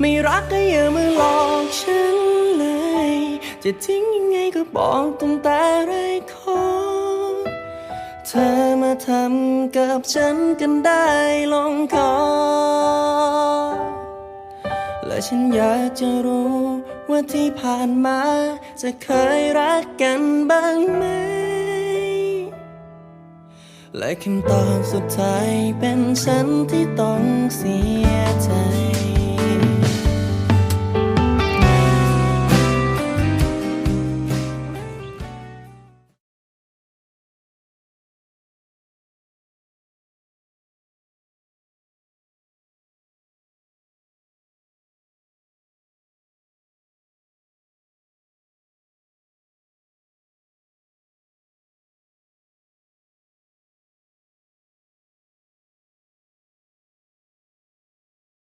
ไม่รักก็อย่ามาหลอกฉันเลย จะทิ้งยังไงก็บอกตั้งแต่แรกขอเธอมาทำกับฉันกันได้ลองขอและฉันอยากจะรู้ว่าที่ผ่านมา จะเคยรักกันบ้างไหม และคำตอบสุดท้ายเป็นฉันที่ต้องเสียใจ